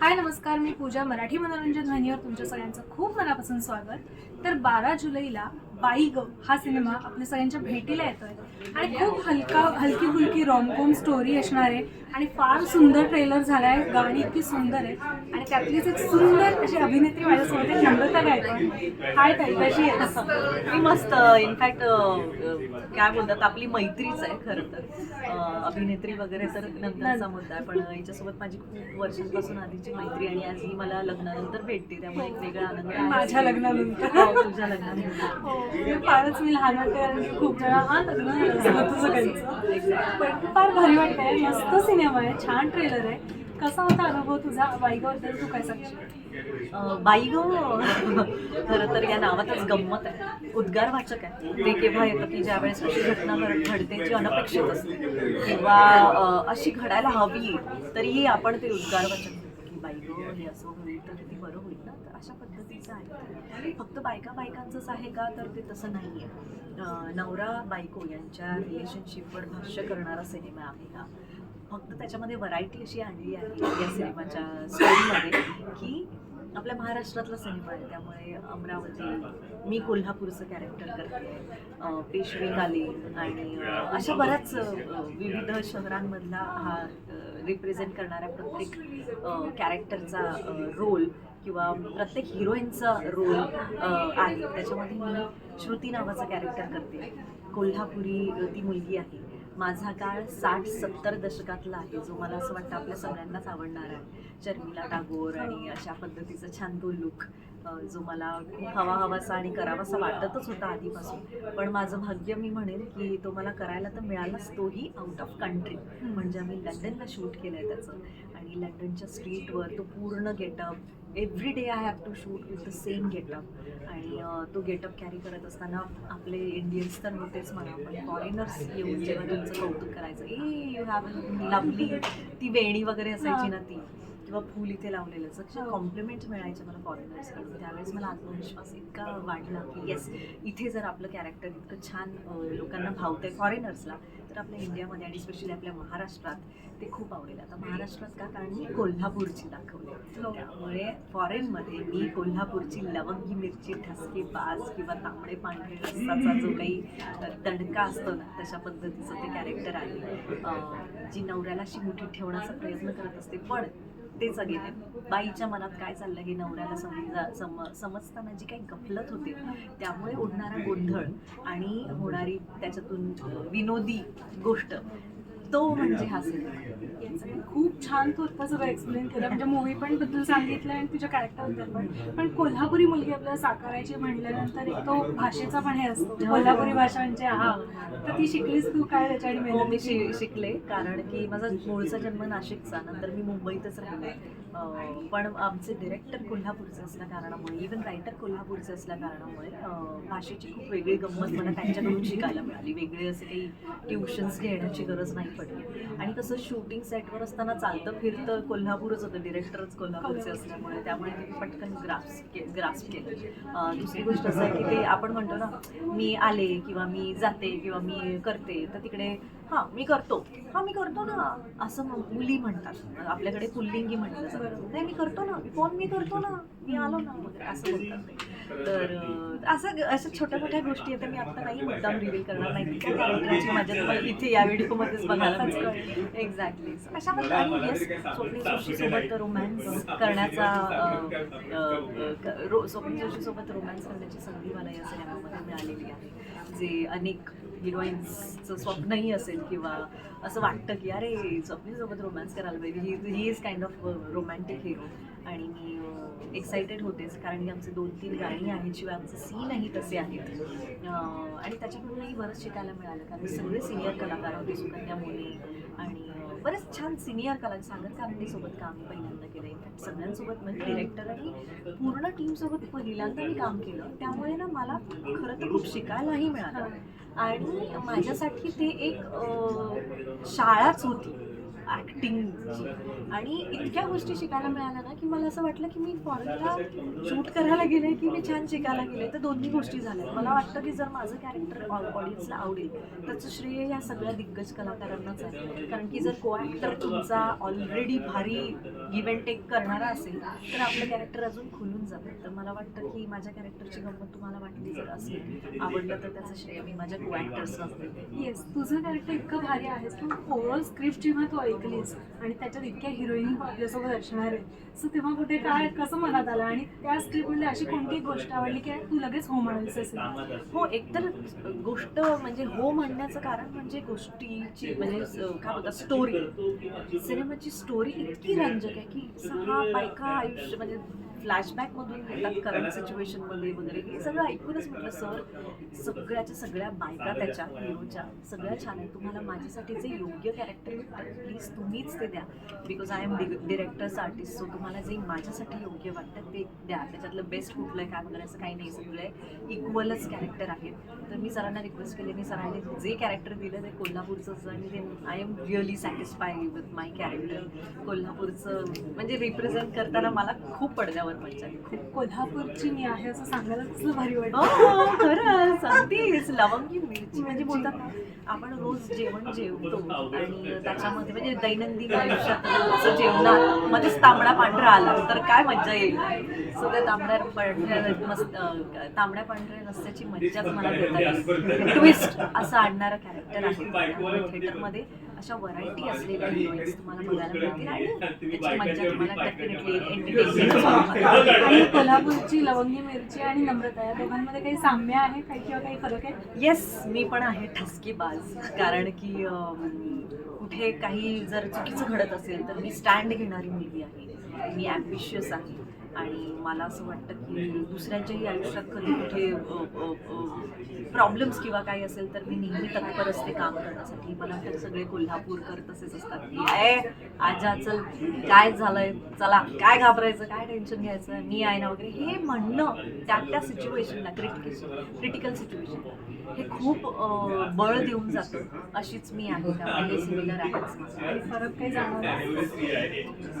हाय नमस्कार. मी पूजा मराठी मनोरंजन ध्वनीवर तुमच्या सगळ्यांचं खूप मनापासून स्वागत. तर बारा जुलैला बाई ग हा सिनेमा आपल्या सगळ्यांच्या भेटीला येतोय. आणि खूप हलका हलकी फुलकी रॉमकॉम स्टोरी असणार आहे. आणि फार सुंदर ट्रेलर झाला आहे गाणी इतकी सुंदर आहे. आणि त्यातलीच एक सुंदर अशी अभिनेत्री माझ्यासोबत आहे नम्रता गायकवाड. हाय ताई कशी आहेस? मी मस्त. इनफॅक्ट काय बोलतात आपली मैत्रीच आहे खरं तर. अभिनेत्री वगैरे तर नंतरचा मुद्दा आहे पण हिच्यासोबत माझी खूप वर्षांपासून आधीची मैत्री आणि आज ही मला लग्नानंतर भेटते त्यामुळे एक वेगळा आनंद आहे. माझ्या लग्नानंतर. हो, तुझ्या लग्नानंतर. हो फारच मी लहान वाटते खूप जण हा लग्न तुझं पण फार भारी वाटतंय मस्त सिनेमा आहे छान ट्रेलर आहे. कसा होता अनुभव तुझा? बाईगाबद्दल तू काय सांगशील? बाईगाव? खरं तर या नावातच गंमत आहे. उद्गारवाचक आहे. ते केव्हा येतं की ज्या वेळेस अशी घटना घडते जी अनपेक्षित असते. किंवा अशी घडायला हवी तरीही आपण ते उद्गारवाचक की बाई हे असं होईल तर किती बरं होईल ना? तर अशा पद्धतीचं आहे फक्त बायका बायकांचंच आहे का? तर ते तसं नाही आहे नवरा बायको यांच्या रिलेशनशिपवर भाष्य करणारा सिनेमा आहे हा. फक्त त्याच्यामध्ये व्हरायटी अशी आणली आहे या सिनेमाच्या स्टोरीमध्ये की आपल्या महाराष्ट्रातला सिनेमा आहे. त्यामुळे अमरावती मी कोल्हापूरचं कॅरेक्टर करते. पेशवे काली आणि अशा बऱ्याच विविध शहरांमधला हा रिप्रेझेंट करणाऱ्या प्रत्येक कॅरेक्टरचा रोल किंवा प्रत्येक हिरोईनचा रोल आहे. त्याच्यामध्ये मी श्रुती नावाचं कॅरेक्टर करते. कोल्हापुरी ती मुलगी आहे. माझा काळ साठ सत्तर दशकातला आहे जो मला असं वाटतं आपल्या सगळ्यांनाच आवडणार आहे. शर्मिला टागोर आणि अशा पद्धतीचा छान तो लुक जो मला खूप हवा हवासा आणि करावासा वाटतच होता आधीपासून. पण माझं भाग्य मी म्हणेन की तो मला करायला तर मिळालाच तोही आउट ऑफ कंट्री म्हणजे आम्ही लंडनला शूट केलं आहे त्याचं. आणि लंडनच्या स्ट्रीटवर तो पूर्ण getup every day I have to shoot with the same getup आणि तो गेटअप कॅरी करत असताना आपले इंडियन्स तर होतेच म्हणा पण फॉरेनर्स येऊन जेव्हा तुमचं कौतुक करायचं ए यू हॅव लवली ती वेणी वगैरे असायची ना ती. किंवा फूल इथे लावलेलं. असे कॉम्प्लिमेंट मिळायचे मला फॉरेनर्सकडून त्यावेळेस मला आत्मविश्वास इतका वाढला की येस इथे जर आपलं कॅरेक्टर इतकं छान लोकांना भावतंय फॉरेनर्सला तर आपल्या इंडियामध्ये आणि स्पेशली आपल्या महाराष्ट्रात ते खूप आवडेल. आता महाराष्ट्रात का? कारण मी कोल्हापूरची दाखवली. हो. त्यामुळे फॉरेनमध्ये मी कोल्हापूरची लवंगी मिरची ठसके बाज किंवा तांबडे पांढरे रस्साचा जो काही तडका असतो ना तशा पद्धतीचं ते कॅरेक्टर आहे. जी नवऱ्याला अशी मुठीत ठेवण्याचा प्रयत्न करत असते. पण तेच सगळे. बाईच्या मनात काय चाललं हे नवऱ्याला समजा सम समजताना जी काही गफलत होते त्यामुळे उडणारा गोंधळ आणि होणारी त्याच्यातून विनोदी गोष्ट तो म्हणजे हा सिनेमा खूप छान तू आता सगळं एक्सप्लेन केलं. म्हणजे मूवी पण बद्दल सांगितलं आणि तुझ्या कॅरेक्टरबद्दल पण. पण कोल्हापुरी मुलगी आपल्याला साकारायची म्हणल्यानंतर एक तो भाषेचा पण हे असतो. कोल्हापुरी भाषा म्हणजे हा. तर ती शिकलीस तू काय त्याच्या आणि हो मेहनत मी शि शिकले. कारण की माझा मूळचा जन्म नाशिकचा. नंतर मी मुंबईतच राहिले. पण आमचे डिरेक्टर कोल्हापूरचे असल्या कारणामुळे इवन रायटर कोल्हापूरचे असल्या कारणामुळे भाषेची खूप वेगळी गंमत मला त्यांच्याकडून शिकायला मिळाली. वेगळे असे काही ट्युशन्स घेण्याची गरज नाही. पडली. आणि कसं शूटिंग सेटवर असताना चालतं फिरतं कोल्हापूरच होतं डिरेक्टरच कोल्हापूरचे असल्यामुळे. त्यामुळे ते पटकन ग्रास ग्रास्प केलं. दुसरी गोष्ट असं आहे की ते आपण म्हणतो ना मी आले किंवा मी जाते किंवा मी करते तर तिकडे हां मी करतो. हां मी करतो ना. असं मुली म्हणतात. आपल्याकडे पुल्लिंगी म्हटलं जातं नाही मी करतो ना. फोन मी करतो ना? मी आलो ना. वगैरे असं बोलतात तर असं अशा छोट्या मोठ्या गोष्टी आहेत मी आता नाही मुद्दाम रिव्हील करणार नाही. त्या माझ्या तुम्हाला इथे या व्हिडिओमध्येच बघायला मिळेल एक्झॅक्टली अशा आणि येस स्वप्नी जोशीसोबत रोमॅन्स करण्याचा अं, रो जोशीसोबत रोमॅन्स करण्याची संधी मला या सिनेमामध्ये मिळालेली आहे. जे अनेक हिरोईन्सचं स्वप्नही असेल किंवा असं वाटतं की अरे स्वप्नीसोबत रोमॅन्स करायला पाहिजे. He he is kind of romantic hero आणि uh, मी एक्सायटेड होतेच कारण की आमचे दोन तीन गाणी आहेत शिवाय आमचे सीनही तसे आहेत. आणि त्याच्याकडूनही बरंच शिकायला मिळालं कारण सगळे सिनियर कलाकार होते सुकन्या मुली आणि uh, बरंच बरेच छान सिनियर कला सागर कारंडेसोबत काम पहिल्यांदा केलं. इनफॅक्ट सगळ्यांसोबत म्हणजे डिरेक्टर आणि पूर्ण टीमसोबत पहिल्यांदा मी काम केलं. त्यामुळे ना मला खरं तर खूप शिकायलाही मिळालं. आणि माझ्यासाठी ते एक शाळाच होती. ॲक्टिंगची आणि इतक्या गोष्टी शिकायला मिळाल्या ना की मला असं वाटलं की मी फॉरेनला शूट करायला गेले की मी छान शिकायला गेले तर दोन्ही गोष्टी झाल्या. मला वाटतं की जर माझं कॅरेक्टर ऑडियन्सला आवडेल त्याचं श्रेय या सगळ्या दिग्गज कलाकारांनाच आहे. कारण की जर को ॲक्टर तुमचा ऑलरेडी भारी गिव्ह अँड टेक करणारा असेल तर आपलं कॅरेक्टर अजून खुलून जातं. तर मला वाटतं की माझ्या कॅरेक्टरची गंमत तुम्हाला वाटली जर असेल आवडलं तर त्याचं श्रेय मी माझ्या को ॲक्टर्सला येस तुझं कॅरेक्टर इतकं भारी आहेस की ओव्हरऑल स्क्रिप्ट जेव्हा तू ऐकलीस आणि त्याच्यात इतक्या हिरोईनी आपल्यासोबत असणार आहे सो तेव्हा कुठे काय कसं मनात आलं? आणि त्या स्क्रिप्टमध्ये अशी कोणती गोष्ट आवडली की तू लगेच हो म्हणायचं असेल? हो एकतर गोष्ट म्हणजे हो म्हणण्याचं कारण म्हणजे गोष्टीची म्हणजे काय म्हणतात स्टोरी सिनेमाची स्टोरी इतकी रंजक आहे की हा बायका आयुष्य म्हणजे फ्लॅशबॅकमधून येतात करंट सिच्युएशनमध्ये वगैरे हे सगळं ऐकूनच म्हटलं सर सगळ्याच्या सगळ्या बायका त्याच्या हिरोच्या सगळ्या छान आहेत. तुम्हाला माझ्यासाठी जे योग्य कॅरेक्टर वाटतं प्लीज तुम्हीच ते द्या. Because I am director's artist so तुम्हाला जे माझ्यासाठी योग्य वाटतं ते द्या. त्याच्यातलं बेस्ट कुठलं आहे काय वगैरे असं काही नाही. सगळे इक्वलच कॅरेक्टर आहेत. तर मी सरांना रिक्वेस्ट केली. मी सरांनी जे कॅरेक्टर दिलं ते कोल्हापूरचंच आणि ते I am really satisfy with my character कोल्हापूरचं म्हणजे रिप्रेझेंट करताना मला खूप पडलं. आली खूप कोल्हापूरची मी आहे असं सांगायला कसलं भारी वाटतं. हो खरंच. अगदीच. लवंगी मिरची. म्हणजे बोलतात आपण रोज जेवण जेवतो आणि त्याच्यामध्ये म्हणजे दैनंदिन आयुष्यात जेवणात मध्येच तांबडा पांढरा आला तर काय मज्जा येईल? सो त्या तांबड्या पांढऱ्या मस्त तांबड्या पांढऱ्या रस्त्याची मज्जाच मला देता येईल ट्विस्ट असं आणणारं कॅरेक्टर आहे. त्यामुळे थिएटरमध्ये अशा व्हरायटी असलेल्या हिरोईन्स तुम्हाला बघायला मिळतील. आणि त्याची मज्जा तुम्हाला डेफिनेटली एंटरटेनमेंट आणि कोल्हापूरची लवंगी मिरची आणि नम्रता या दोघांमध्ये काही साम्य आहे काही किंवा काही फरक आहे? येस मी पण आहे ठसकीबाज कारण की कुठे काही जर चुकीचं घडत असेल तर मी स्टँड घेणारी मुलगी आहे. मी ॲम्बिशियस आहे. आणि मला असं वाटतं की दुसऱ्यांच्याही आयुष्यात कधी कुठे प्रॉब्लेम्स किंवा काही असेल तर मी नेहमी तत्पर असते काम करण्यासाठी मला वाटतं सगळे कोल्हापूरकर तसेच असतात की आहे आजा चल काय झालंय? चला काय घाबरायचं? काय टेन्शन घ्यायचं? मी आहे ना? वगैरे. हे म्हणणं त्या त्या सिच्युएशनला क्रिटिकल क्रिटिकल सिच्युएशन हे खूप बळ देऊन जातं. अशीच मी आहे त्यामुळे सिमिलर आहेच आणि फरक काही जाणवला?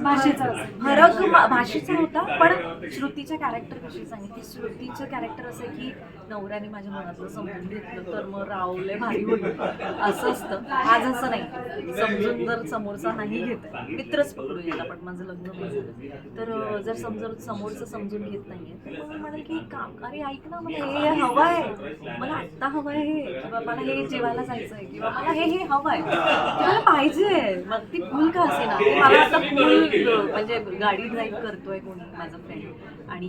भाषेचा. फरक भाषेचा होता पण श्रुतीच्या कॅरेक्टर विषयी सांगितली. श्रुतीचं कॅरेक्टर असं की नवऱ्याने माझ्या मनातलं समजून घेतलं तर मग रावले भारी होईल. असं असतं. आज असं नाही. समजून जर समोरचा नाही घेत मित्रच पकडूयात आपण माझं लग्न तर जर समजा समोरचं समजून घेत नाहीये तर मी म्हणाल की काम अरे ऐक ना मला हे हे हवं आहे. मला आत्ता हवं आहे हे. किंवा मला हे जेवायला जायचं आहे. किंवा मला हे हे हवं आहे. मला पाहिजे. मग ती फुल का असे ना मला आता फुल म्हणजे गाडी ड्राईव्ह करतोय कोणी माझं. फ्रेंड आणि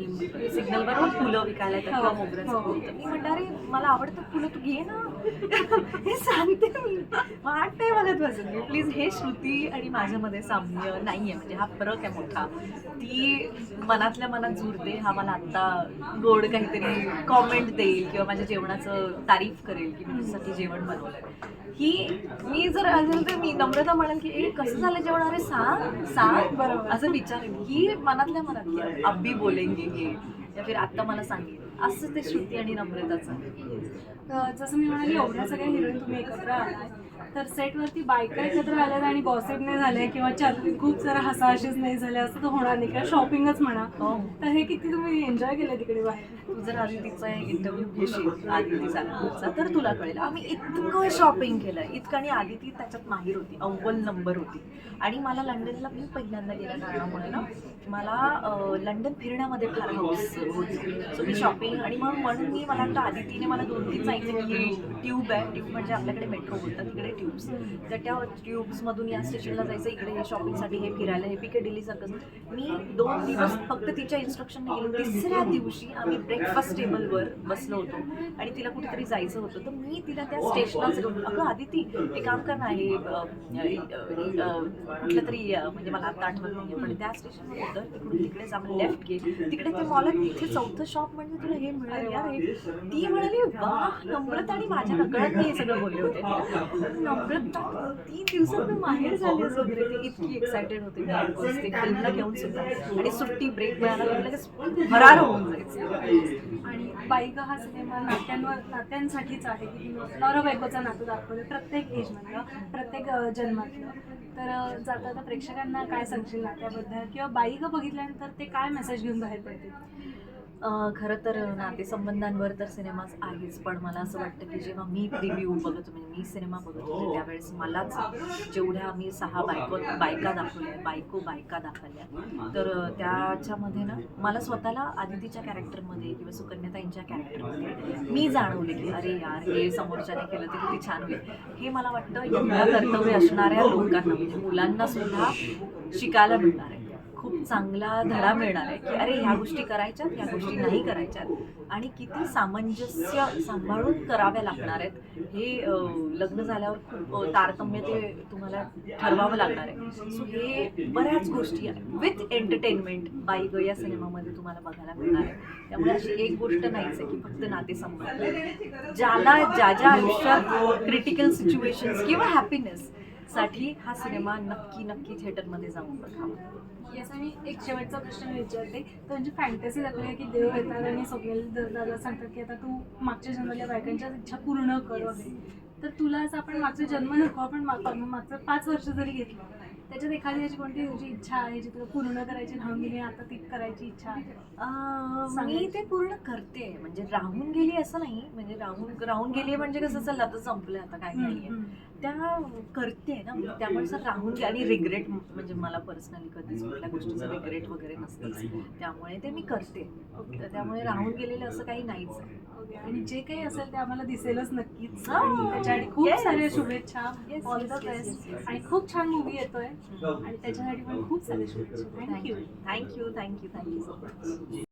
सिग्नलवर फुलं विकायला येतात किंवा मोगऱ्याचं फुल. तर मी म्हणणार मला आवडतं फुलं तू घे ना. हे सांगते मी. वाट नाही बघत बसेल मी प्लीज हे श्रुती आणि माझ्यामध्ये साम्य नाही आहे म्हणजे हा फरक आहे मोठा. ती मनातल्या मनात जुळते. हा मला आत्ता गोड काहीतरी कॉमेंट देईल किंवा माझ्या जेवणाचं तारीफ करेल की मी तुझ्यासाठी जेवण बनवलंय. ही मी जर असेल तर मी नम्रता म्हणाल की ए कसं झालं जेवण? अरे सांग सांग. बरोबर. असं विचारेल ही मनातल्या मनात अब्बी बोलेंगे हे. या फिर आत्ता मला सांगेल. असं ते श्रुती आणि नम्रताचं. जसं मी म्हणाली एवढ्या सगळ्या हिरोईन तुम्ही एकत्र आलाय. तर सेटवरती बायका एकत्र आल्या आणि गॉसिप नाही झाले किंवा खूप जरा हसाहशीच नाही झाल्या असं तर होणार नाही किंवा शॉपिंगच म्हणा. हो. तर हे किती तुम्ही एन्जॉय केलं तिकडे बाहेर? तू जर आदितीचा इंटरव्ह्यू घेशील आदितीचा तर तुला कळेल. आम्ही इतकं शॉपिंग केलं. इतकं आणि आदिती त्याच्यात माहीर होती. अव्वल नंबर होती. आणि मला लंडनला मी पहिल्यांदा गेल्या कारणामुळे ना मला अं, लंडन फिरण्यामध्ये फार हौस होती. सो मी शॉपिंग आणि मग म्हणून मी मला वाटतं आदितीने मला दोन तीन सांगितलं की ही ट्यूब आहे. ट्यूब म्हणजे आपल्याकडे मेट्रो बोलतात तिकडे ट्यूब्स तर त्या ट्यूब्समधून या स्टेशनला जायचं इकडे हे शॉपिंगसाठी हे फिरायला हे पिकेडिली सारखं. मी दोन दिवस फक्त तिच्या इन्स्ट्रक्शन गेलो. तिसऱ्या दिवशी आम्ही ब्रेकफास्ट टेबलवर बसलो होतो. आणि तिला कुठेतरी जायचं होतं. तर मी तिला त्या स्टेशनलाच अगं आदिती हे काम कर ना हे कुठलं तरी म्हणजे मला आता आठवत नाही पण त्या स्टेशनवर होतं तिकडून तिकडे आपण लेफ्ट घे तिकडे ते मॉलात तिथे चौथं शॉप म्हणजे तुला हे मिळालं यार ती म्हणाली वा नम्रता आणि माझ्या नकळत हे सगळं बोलले होते. नम्रता तीन दिवसात माहेर झालीस वगैरे ती इतकी एक्सायटेड होते मी ऑफकोर्स ते फिल्मला घेऊन सुद्धा. आणि सुट्टी ब्रेक मिळाला लगेच फरार होऊन जायचं. आणि बाईग हा सिनेमा नात्यांवर नात्यांसाठीच आहे की नवरा बायकोचं नातं दाखवलं प्रत्येक एजमधलं प्रत्येक जन्मातलं. तर जाता प्रेक्षकांना काय सांगशील नात्याबद्दल? किंवा बाईग बघितल्यानंतर ते काय मेसेज घेऊन बाहेर पडतील? खरं तर नातेसंबंधांवर तर सिनेमाच आहेच पण मला असं वाटतं की जेव्हा मी रिव्ह्यू बघत म्हणजे मी सिनेमा बघत होते त्यावेळेस मलाच जेवढ्या मी सहा बायको बायका दाखवल्या बायको बायका दाखवल्या तर त्याच्यामध्ये ना मला स्वतःला आदितीच्या कॅरेक्टरमध्ये किंवा सुकन्याताईंच्या कॅरेक्टरमध्ये मी जाणवले की अरे यार हे समोरच्याने केलं तर किती छान होईल. हे मला वाटतं यंदा कर्तव्य असणाऱ्या लोकांना म्हणजे मुलांना सुद्धा शिकायला मिळणार आहे. खूप चांगला धडा मिळणार आहे की अरे ह्या गोष्टी करायच्यात ह्या गोष्टी नाही करायच्यात. आणि किती सामंजस्य सांभाळून कराव्या लागणार आहेत हे लग्न झाल्यावर खूप तारतम्य ते तुम्हाला ठरवावं लागणार आहे. सो हे बऱ्याच गोष्टी आहेत. विथ एंटरटेनमेंट बाई ग या सिनेमामध्ये तुम्हाला बघायला मिळणार आहे. त्यामुळे अशी एक गोष्ट नाहीच आहे की फक्त नाते संभाळ ज्याला ज्या ज्या आयुष्यात क्रिटिकल सिच्युएशन्स किंवा हॅपीनेस साठी हा सिनेमा नक्की नक्की थिएटरमध्ये जाऊन बघावा येस आणि एक शेवटचा प्रश्न विचारते. तर म्हणजे फॅन्टसी दाखवली आहे की देव येतात आणि स्वप्नील दादा सांगतात की आता तू मागच्या जन्मल्या बायकांच्या इच्छा पूर्ण कर. तर तुला असं आपण मागचा जन्म नको आपण माग- मागचं पाच वर्ष जरी घेतलं त्याच्यात एखादी अशी कोणती तुझी इच्छा आहे जी तुला पूर्ण करायची राहून गेली आता ती करायची इच्छा आहे? मी ते पूर्ण करते. म्हणजे राहून गेली असं नाही. म्हणजे राहून राहून गेली म्हणजे कसं चल आता संपलं आता काय नाहीये. हम्म. त्या करते ना. त्यामुळे सर राहून गे आणि रिग्रेट म्हणजे मला पर्सनली कधीच कुठल्या गोष्टीचं रिग्रेट वगैरे नसतंच. त्यामुळे ते मी करते. तर त्यामुळे राहून गेलेलं असं काही नाहीच. आहे. आणि जे काही असेल ते आम्हाला दिसेलच नक्कीच. त्याच्यासाठी खूप. साऱ्या शुभेच्छा. All the best. आणि खूप छान मूवी येतोय. आणि त्याच्यासाठी पण खूप सारे शुभेच्छा. Thank you. Thank you thank you thank you thank you so much